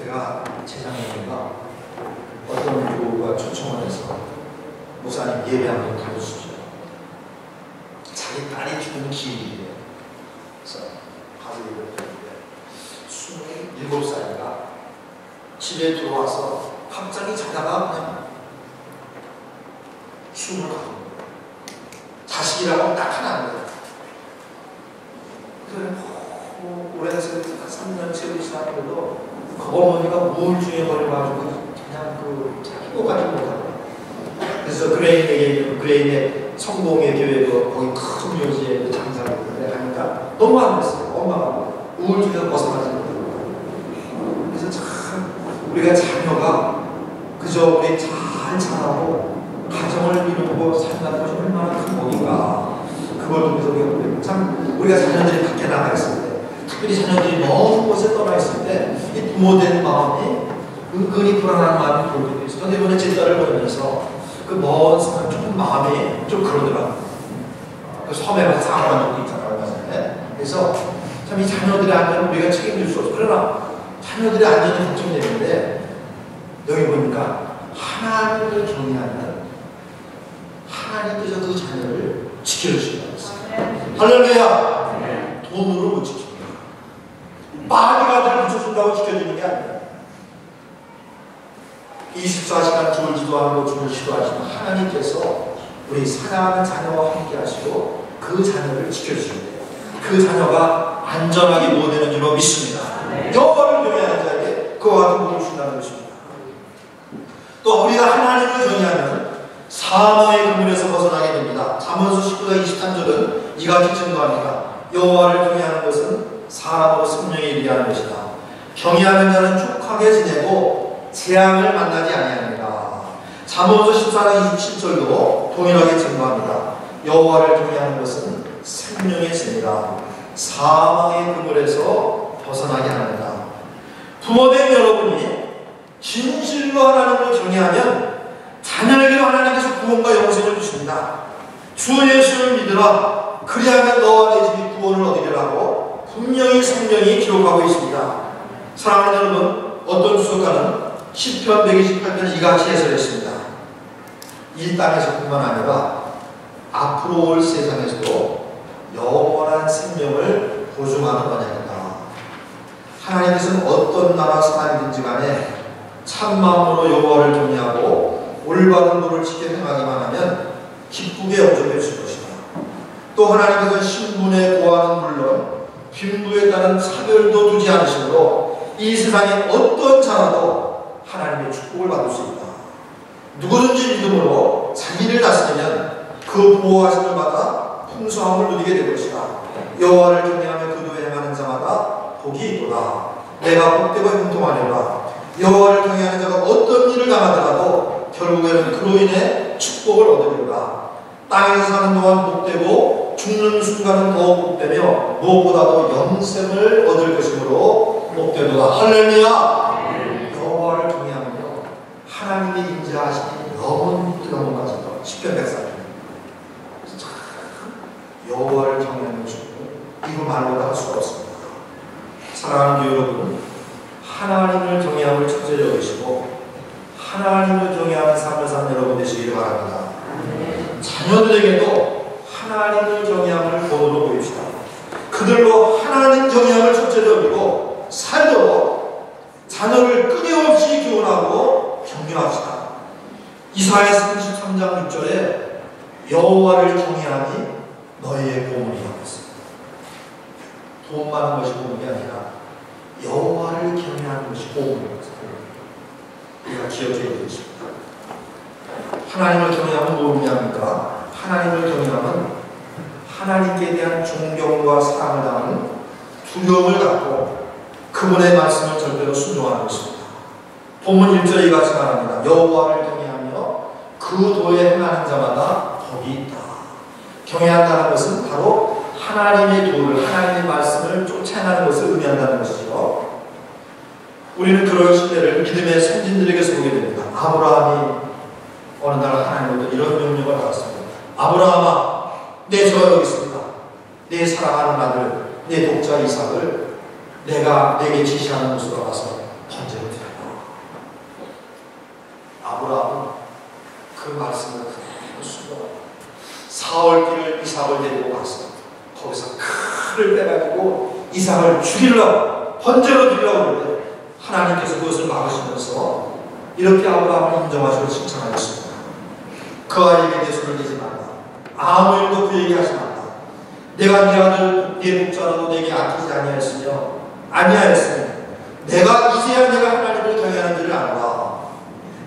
제가 재작년인가 어떤 교우가 초청을 해서 목사님 예배 한번 가르치죠. 자기 딸이 죽은 기일이에요. 그래서 가서 예배를 드는데 27살인가 집에 들어와서 갑자기 자다가 그냥 숨을 가는 거예요. 자식이라고 딱 하나인데 그래서 뭐 오래돼서 3년 세월 지났는데도 그 어머니가 우울증에 걸려가지고 그냥 그 자기고 가지 못하고 그래서 그레인에게 있는 그레인의 성공의 교회도 거기 큰 묘지에 장사를 했는데 가니까 너무 안 됐어요. 엄마가 우울증에서 벗어나지 못하고. 그래서 참 우리가 자녀가 그저 우리 잘 자라고 가정을 이루고 산다는 것이 얼마나 큰 복인가. 그걸 통해서 우리가 참 우리가 자녀들이 밖에 나가 때 특별히 자녀들이 먼 곳에 떠나 있을 때 이 부모된 마음이 은근히 불안한 마음이 들고 때도 있어요. 이번에 제 딸을 보면서 그 먼 사람 조금 마음이 좀 그러더라고요. 그 섬에 가서 적도 있잖아요. 그래서 참 이 자녀들의 안전을 우리가 책임질 수 없어. 그러나 자녀들의 안전이 걱정되는데 여기 보니까 하나님을 경외하면 하나님 께서 그 자녀를 지켜주신다고 했어요. 할렐루야! 돈으로 못 지킵니다. 마귀가 늘 붙여준다고 지켜주는 게 아니에요. 24시간 주을 기도하고 주를 시도하시는 하나님께서 우리 사랑하는 자녀와 함께 하시고 그 자녀를 지켜주시는데요. 그 자녀가 안전하게 모되는 줄로 믿습니다. 여호와를 경외하는 자에게 그와 같은 복을 주신다는 것입니다. 또 우리가 하나님을 경외하면 사망의 그물에서 벗어나게 됩니다. 잠언서 19장 23절은 이같이 증거합니다. 여호와를 경외하는 것은 사람으로 생명에 이르게 하는 것이다. 경외하는 자는 족하게 지내고 재앙을 만나지 아니합니다. 잠언서 14장 27절도 동일하게 증거합니다. 여호와를 경외하는 것은 생명의 진이다. 사망의 그물에서 벗어나게 합니다. 부모된 여러분이 진실로 하나님을 경외하면 자녀에게도 하나님께서 구원과 영생을 주십니다. 주 예수를 믿으라. 그리하면 너와 내 집이 구원을 얻으리라고 분명히 성경이 기록하고 있습니다. 사랑하는 여러분, 어떤 수석가는 10편 128편 이같이 해설했습니다. 이 땅에서뿐만 아니라 앞으로 올 세상에서도 영원한 생명을 보증하는 번역이다. 하나님께서는 어떤 나라 사람이든지 간에 참마음으로 여호와를 경외하고 올바른 도를 지켜 행하기만 하면 기쁘게 영접해 주실 것이다. 또 하나님께서는 신분의 고하는 물론 빈부에 따른 차별도 두지 않으시므로 이 세상에 어떤 자라도 하나님의 축복을 받을 수 있다. 누구든지 믿음으로 자기를 다스리면 그 보호하심을 받아 풍성함을 누리게 될 것이다. 여호와를 경외하며 그도에 행하는 자마다 복이 있도다. 내가 복되고 형통하리라. 여호와를 경외하는 자가 어떤 일을 당하더라도 결국에는 그로 인해 축복을 얻으리라. 땅에서 사는 동안 복되고 죽는 순간은 더욱 복되며 무엇보다도 영생을 얻을 것이므로 복되도다. 할렐루야. 여호와를 경외하면요 하나님의 인자하시니 영원 영원까지도 10편 104편 여호와를 경외하는 것이고 이거 말로도 할 수가 없습니다. 사랑하는 여러분 하나님을 경외함을 첫째로 여기시고 하나님을 경외하는 삶을 사는 여러분 되시기를 바랍니다. 자녀들에게도 하나님을 경외함을 본으로 보입시다. 그들로 하나님 경외함을 첫째로 여기고 살도록 자녀를 끊임없이 교훈하고 격려합시다. 이사야 33장 6절에 여호와를 경외하니 너희의 보물이라고 했습니다. 돈 많은 것이 보물이 아니라 여호와를 경외하는 것이 보물이라고 우리가 기억해야 되겠습니다. 하나님을 경외하면 무엇이 합니까? 하나님을 경외하면 하나님께 대한 존경과 사랑을 담은 두려움을 갖고 그분의 말씀을 절대로 순종하는 것입니다. 본문 1절에 이같이 말합니다. 여호와를 경외하며 그 도에 행하는 자마다 복이 있다. 경외한다는 것은 바로 하나님의 도를 하나님의 말씀을 쫓아가는 것을 의미한다는 것이죠. 우리는 그런 시대를 믿음의 선진들에게서 보게 됩니다. 아브라함이 어느 날 하나님으로부터 이런 명령을 받았습니다. 아브라함아, 기도하여 오겠습니다. 내 사랑하는 아들, 내 독자 이삭을 내가 내게 지시하는 곳으로 가서 번제를 드려요. 아브라함은 그 말씀을 그대로 순종하고 사월길을 이삭을 데리고 가서 거기서 칼을 빼가지고 이삭을 죽일러 번제로 드리려고 하나님께서 그것을 막으시면서 이렇게 아브라함을 인정하시고 칭찬하셨습니다. 그 아이에게 내 손을 대지 말라. 아무 일도 그에게 하지 말라. 내가 네 아들 네 목자라도 내게 아끼지 아니하였으며 아니하였으며 내가 이제야 내가 하나님을 경외하는 줄을 알아.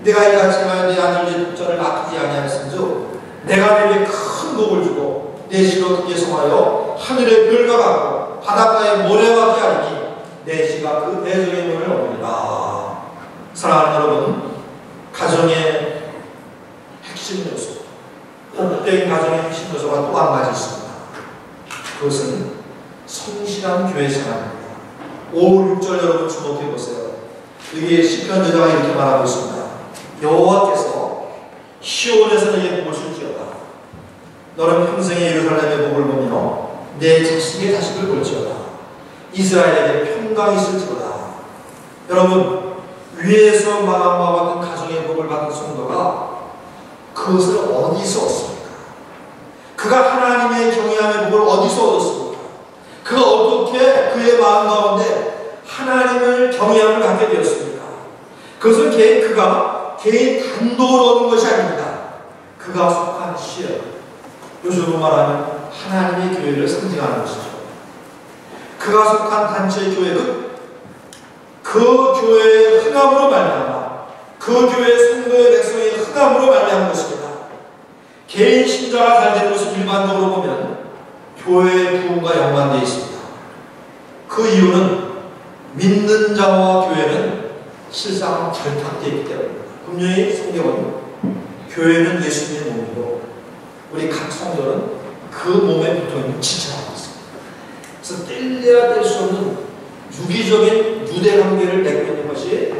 내가 이같이 말내 아들 내 목자를 아끼지 아니하였은즉 내가 내게 큰 복을 주고 내 시로 크게 성하여 하늘의 별과 같고 바닷가의 모래와 같게 하리니 내 시가 그 대적의 문을 얻으리라. 사랑하는 여러분, 가정의 핵심 요소, 복된 가정의 핵심 요소가 또 한 가지 있습니다. 그것은 성실한 교회 생활입니다. 5, 6절 여러분 주목해 보세요. 여기에 시편 저자가 이렇게 말하고 있습니다. 여호와께서 시온에서 내게 복을 줄지어다. 너는 평생의 예루살렘의 복을 보며 내 자식의 자식을 볼지어다. 이스라엘에게 평강이 있을지어다. 여러분 위에서 말한 바와 같은 가정의 복을 받은 성도가 그것을 어디서 얻습니까? 그가 하나님의 경외함의 복을 어디서 얻었습니까? 그가 어떻게 그의 마음 가운데 하나님을 경외함을 갖게 되었습니까? 그것은 개인 그가 개인 단독으로 얻은 것이 아닙니다. 그가 속한 시여 요즘으로 말하면 하나님의 교회를 상징하는 것이죠. 그가 속한 단체의 교회는 그 교회의 흥함으로 말미암아 그 교회 성도의 백성의 흥함으로 말미암은 것입니다. 개인 신자가 잘 되는 것은 일반적으로 보면 교회의 부흥과 연관되어 있습니다. 그 이유는 믿는 자와 교회는 실상 결탁되어 있기 때문입니다. 분명히 성경은 교회는 예수님의 몸이고 우리 각 성도는 그 몸에 붙어있는 지체라고 했습니다. 그래서 뗄래야 뗄 수 없는 유기적인 유대 관계를 맺고 있는 것이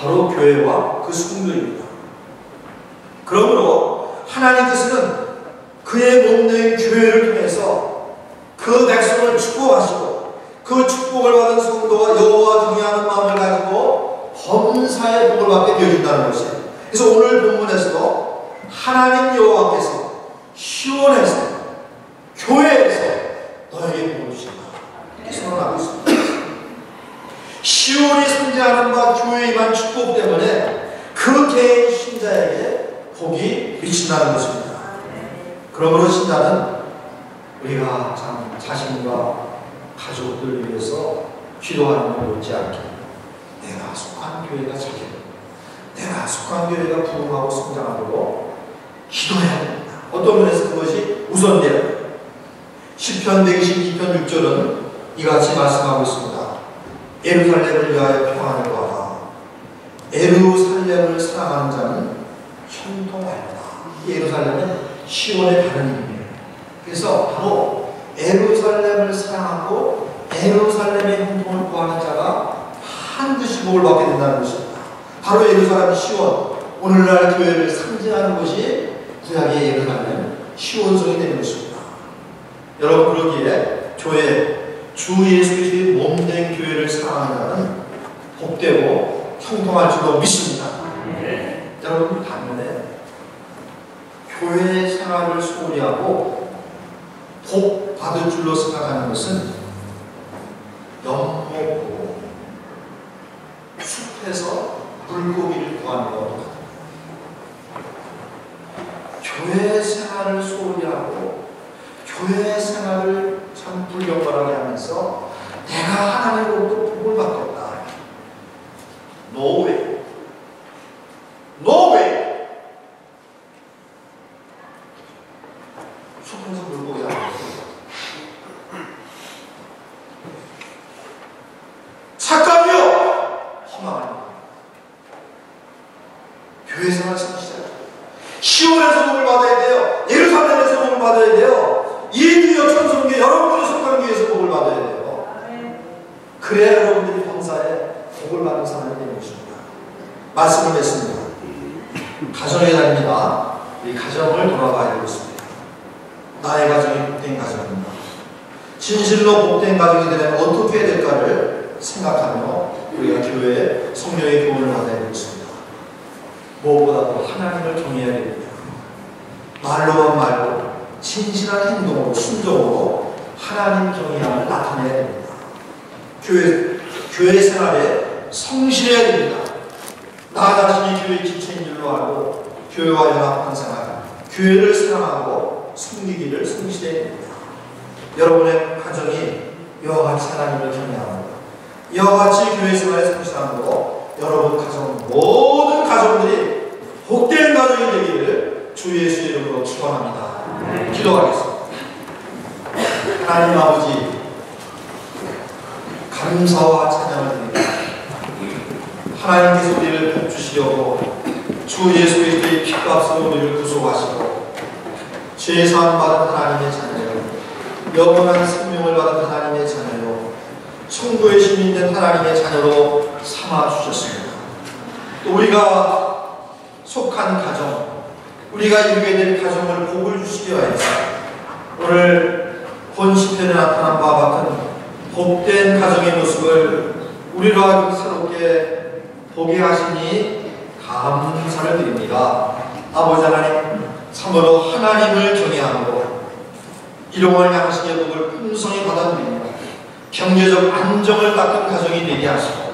바로 교회와 그 성도입니다. 그러므로 하나님께서는 그의 몸된 교회를 통해서 그 백성을 축복하시고 그 축복을 받은 성도가 여호와 경외하는 마음을 가지고 범사의 복을 받게 되어진다는 것이에요. 그래서 오늘 본문에서도 하나님 여호와께서 시원해서 교회에서 너에게 복을 주신다. 이렇게 선언하고 있습니다. 바 교회에 임한 축복 때문에 그 개인 신자에게 복이 미친다는 것입니다. 그러므로 신자는 우리가 참 자신과 가족들 위해서 기도하는 걸 놓지 않게 내가 속한 교회가 자기 내가 속한 교회가 부흥하고 성장하도록 기도해야 됩니다. 어떤 면에서 그것이 우선돼요. 10편 122편 6절은 이같이 말씀하고 있습니다. 에루살렘을 위하여 평안을 구하라. 에루살렘을 사랑하는 자는 형통하리라. 에루살렘은 시온의 이름이에요. 그래서 바로 에루살렘을 사랑하고 에루살렘의 형통을 구하는 자가 반드시 복을 받게 된다는 것입니다. 바로 에루살렘 시온, 오늘날 교회를 상징하는 것이 구약의 예루살렘 시온성이 되는 것입니다. 여러분 그러기에 교회 주 예수 그리스도의 몸된 교회를 사랑하는 복되고 형통할 줄로 믿습니다. 네. 여러분 반면에 교회 생활을 소홀히 하고 복 받을 줄로 생각하는 것은 연못고 숲에서 물고기를 구하는 것 교회 생활을 소홀히 하고 교회 생활을 참 불경건하게 하나님으로부터 복을 받겠다. 노웨이. 노웨이. 숲에서 물고기 하는 착각이요. 허망합니다. 교회 생활 참 시작. 시온에서 복을 받아야 돼요. 예루살렘에서 복을 받아야 돼요. 예비역 천성교 여러분들이 속한 교회에서 복을 받아야 돼요. 그래야 여러분들이 범사에 복을 받는 사람이 되는 것입니다. 말씀을 맺습니다. 가정의 날입니다. 이 가정을 돌아가야 되겠습니다. 나의 가정이 복된 가정입니다. 진실로 복된 가정이 되려면 어떻게 될까를 생각하며 우리가 교회에 성령의 교훈을 받아야 되겠습니다. 무엇보다도 하나님을 경외해야 됩니다. 말로만 말로 진실한 행동으로 순종으로 하나님 경외함을 나타내야 됩니다. 교회, 교회 생활에 성실해야 됩니다. 나 자신이 교회 지체인 줄로 알고 교회와 연합한 생활, 교회를 사랑하고 숨기기를 됩니다. 여러분의 가정이 이와 같이 하나님을 경외하고 이와 같이 교회 생활에 성실함으로 여러분 가정 모든 가정들이 복된 가정이 되기를 주 예수의 이름으로 축원합니다. 기도하겠습니다. 하나님 아버지 감사와 찬양을 드립니다. 하나님께서 우리를 복주시려고 주 예수 그리스도의 피값으로 우리를 구속하시고 죄사함 받은 하나님의 자녀요 영원한 생명을 받은 하나님의 자녀요 천국의 시민된 하나님의 자녀로 삼아 주셨습니다. 또 우리가 속한 가정, 우리가 이루게 될 가정을 복을 주시기 위해서 오늘 본 시편에 나타난 바와 같은 복된 가정의 모습을 우리로 하여금 새롭게 보게 하시니 감사를 드립니다. 아버지 하나님, 참으로 하나님을 경외함으로 일용할 양식의 복을 풍성히 받아들입니다. 경제적 안정을 닦은 가정이 되게 하시고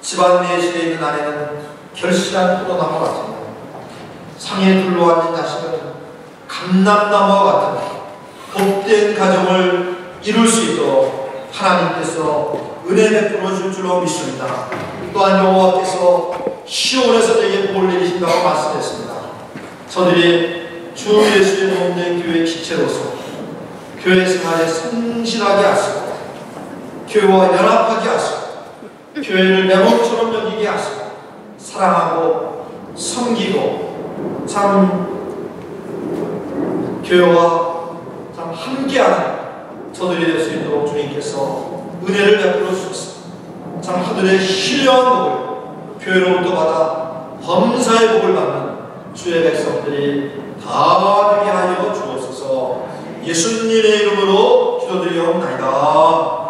집안 내실에 있는 아내는 결실한 포도나무 같으며 상에 둘러앉은 자식은 감람나무와 같은 복된 가정을 이룰 수 있도록 하나님께서 은혜 베풀어 줄 줄로 믿습니다. 또한 여호와께서 시온에서 내게 복을 내리신다고 말씀했습니다. 저들이 주 예수의 몸된 교회 기체로서 교회 생활에 성실하게 하시고 교회와 연합하게 하시고 교회를 내 몸처럼 여기게 하시고 사랑하고 섬기고 참 교회와 참 함께하는 저들이 될 수 있도록 주님께서 은혜를 베풀어 주셨습니다. 참 하늘의 신령한 복을 교회로부터 받아 범사의 복을 받는 주의 백성들이 다 되게 하여 주옵소서 예수님의 이름으로 기도드리옵나이다.